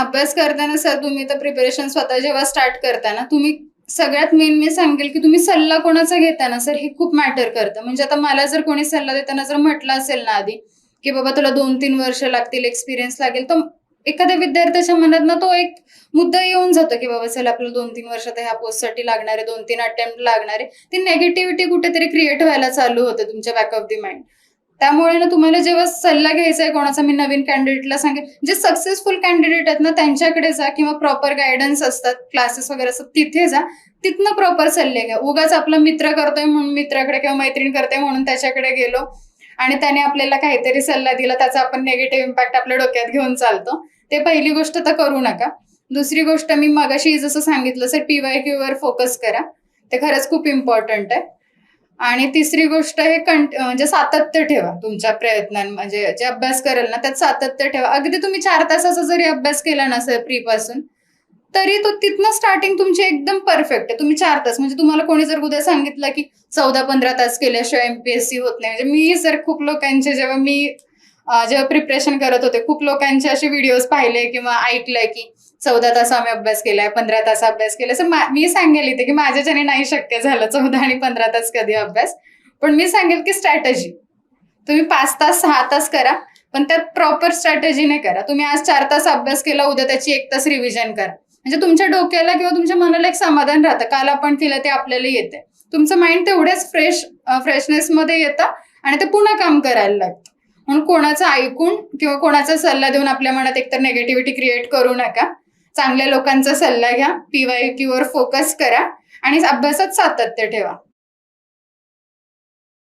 अभ्यास करताना सर तुम्ही तर प्रिपरेशन स्वतः जेव्हा स्टार्ट करताना तुम्ही सगळ्यात मेन मी सांगेल की तुम्ही सल्ला कोणाचा घेताना सर हे खूप मॅटर करतं. म्हणजे आता मला जर कोणी सल्ला देताना जर म्हटलं असेल ना आधी की बाबा तुला दोन तीन वर्ष लागतील एक्सपिरियन्स लागेल तर एखाद्या विद्यार्थ्याच्या मनात ना तो एक मुद्दा येऊन जातो की बाबा चला आपल्याला दोन तीन वर्षात ह्या पोस्टसाठी लागणारे दोन तीन अटेम्प्ट लागणारे ती नेगेटिव्हिटी कुठेतरी क्रिएट व्हायला चालू होते तुमच्या बॅक ऑफ दी माइंड त्यामुळे ना तुम्हाला जेव्हा सल्ला घ्यायचा आहे कोणाचा मी नवीन कॅन्डिडेटला सांगेन. जे सक्सेसफुल कॅन्डिडेट आहेत ना त्यांच्याकडे जा किंवा प्रॉपर गायडन्स असतात क्लासेस वगैरे असतात तिथे जा. तिथनं प्रॉपर सल्ले घ्या. उगाच आपला मित्र करतोय म्हणून मित्राकडे किंवा मैत्रीण करते म्हणून त्याच्याकडे गेलो आणि त्याने आपल्याला काहीतरी सल्ला दिला त्याचा आपण नेगेटिव्ह इम्पॅक्ट आपल्या डोक्यात घेऊन चालतो. ते पहिली गोष्ट तर करू नका. दुसरी गोष्ट मी मगाशी जसं सांगितलं सर पी वाय क्यू वर फोकस करा. ते खरंच खूप इम्पॉर्टंट आहे. आणि तिसरी गोष्ट हे कंट म्हणजे सातत्य ठेवा तुमच्या प्रयत्नां म्हणजे जे अभ्यास करेल ना त्यात सातत्य ठेवा. अगदी तुम्ही चार तासाचा जरी अभ्यास केला ना सर प्री पासून तरी तो तिथनं स्टार्टिंग तुमची एकदम परफेक्ट आहे. तुम्ही चार तास म्हणजे तुम्हाला कोणी जर उद्या सांगितलं की चौदा पंधरा तास केल्याशिवाय एमपीएससी होत नाही म्हणजे मी जर खूप लोकांचे जेव्हा मी जेव्हा प्रिपरेशन करत होते खूप लोकांचे असे व्हिडिओज पाहिले किंवा ऐकलंय की चौदा तास आम्ही अभ्यास केलाय पंधरा तास अभ्यास केला असं मी सांगेल इथे की माझ्याच्याने नाही शक्य झालं चौदा आणि पंधरा तास कधी अभ्यास. पण मी सांगेल की स्ट्रॅटजी तुम्ही पाच तास सहा तास करा पण त्यात प्रॉपर स्ट्रॅटजीने करा. तुम्ही आज चार तास अभ्यास केला उद्या त्याची एक तास रिव्हिजन करा. म्हणजे तुमच्या डोक्याला किंवा तुमच्या मनाला एक समाधान राहतं. काल आपण केलं ते आपल्याला येते तुमचं माइंड तेवढ्याच फ्रेश फ्रेशनेसमध्ये येतं आणि ते पुन्हा काम करायला लागतं. म्हणून कोणाचं ऐकून किंवा कोणाचा सल्ला देऊन आपल्या मनात एकतर नेगेटिव्हिटी क्रिएट करू नका. चांगल्या लोकांचा सल्ला घ्या पीवाय क्यूवर फोकस करा आणि अभ्यासात सातत्य ठेवा.